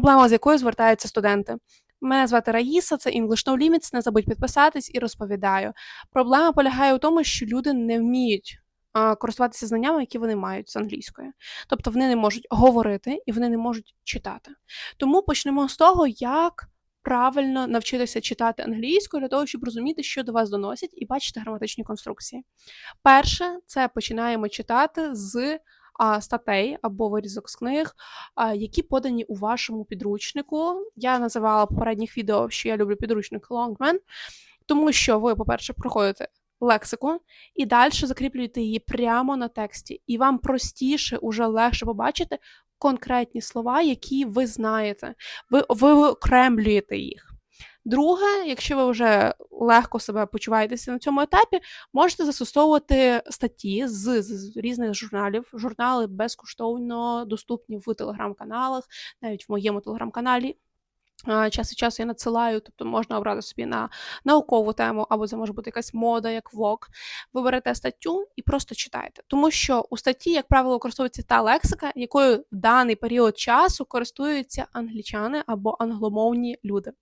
проблема, з якою звертаються студенти. Мене звати Раїса, це English No Limits, не забудь підписатись і розповідаю. Проблема полягає у тому, що люди не вміють користуватися знаннями, які вони мають з англійської. Тобто вони не можуть говорити і вони не можуть читати. Тому почнемо з того, як правильно навчитися читати англійською для того, щоб розуміти, що до вас доносять, і бачити граматичні конструкції. Перше, це починаємо читати з статей або вирізок з книг, які подані у вашому підручнику. Я називала попередніх відео, що я люблю підручник Longman, тому що ви, по-перше, проходите лексику і далі закріплюєте її прямо на тексті, і вам простіше, уже легше побачити конкретні слова, які ви знаєте. Ви, ви окремлюєте їх. Друге, якщо ви вже легко себе почуваєтеся на цьому етапі, можете застосовувати статті з, з різних журналів. Журнали безкоштовно доступні в телеграм-каналах, навіть в моєму телеграм-каналі. Час від часу я надсилаю, тобто можна обрати собі на наукову тему, або це може бути якась мода, як вок. Ви берете статтю і просто читаєте. Тому що у статті, як правило, використовується та лексика, якою в даний період часу користуються англічани або англомовні люди.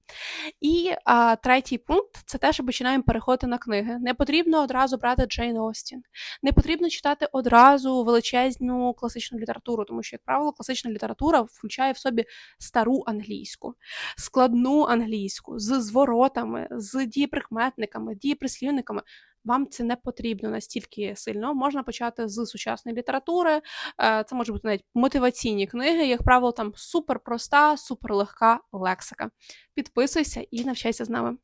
І а, третій пункт це те, що починаємо переходити на книги. Не потрібно одразу брати Джейн Остін, не потрібно читати одразу величезну класичну літературу, тому що, як правило, класична література включає в собі стару англійську складну англійську з зворотами, з дієприкметниками, дієприслівниками. Вам це не потрібно настільки сильно. Можна почати з сучасної літератури. Е, Це може бути навіть мотиваційні книги, як правило, там суперпроста, суперлегка лексика. Підписуйся і навчайся з нами.